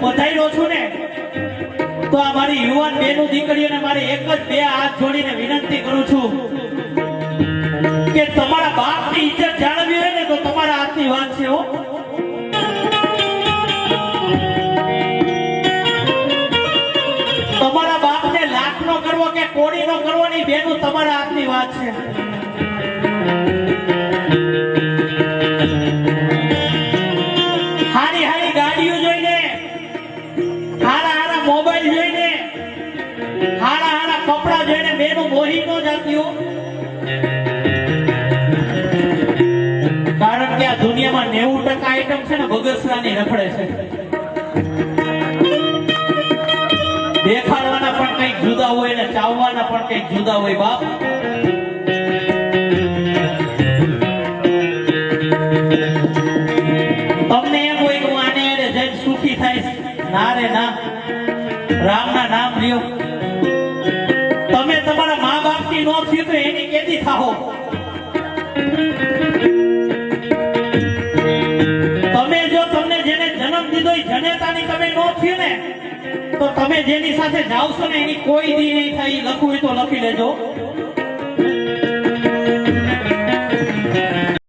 હું પધાર્યો છું ને, તો આ મારી યુવાન બેનું દીકરીઓને મારે એક જ બે હાથ જોડીને વિનંતી કરું છું કે તમારા બાપની ઇજ્જત જાળવી હોય ને તો તમારા હાથની વાત છે હો. તમારા બાપને લાખનો કરવો કે કોડીનો કરવો ની બેનું તમારા હાથની વાત છે. ગાડીઓ જોઈએ હારા કપડા જોઈને બેનું મોહી ન જાતી કારણ કે આ દુનિયામાં નેવું ટકા આઈટમ છે ને બગસરાની રખડે છે. દેખાડવાના પણ કંઈક જુદા હોય ને ચાવવાના પણ કંઈક જુદા હોય બાપ. તમને એમ હોય કે હું આને જઈને સુખી થઈશ. ના રે ના. રામના નામ લ્યો. મા બાપની નો થયું તો એની કેદી થાહો. તમે જો તમને જેને જન્મ દીધો એ જનેતાની તમે નો થયું ને, તો તમે જેની સાથે જાવશો ને એની કોઈ દી નહીં થાય લખવું હોય તો લખી લેજો.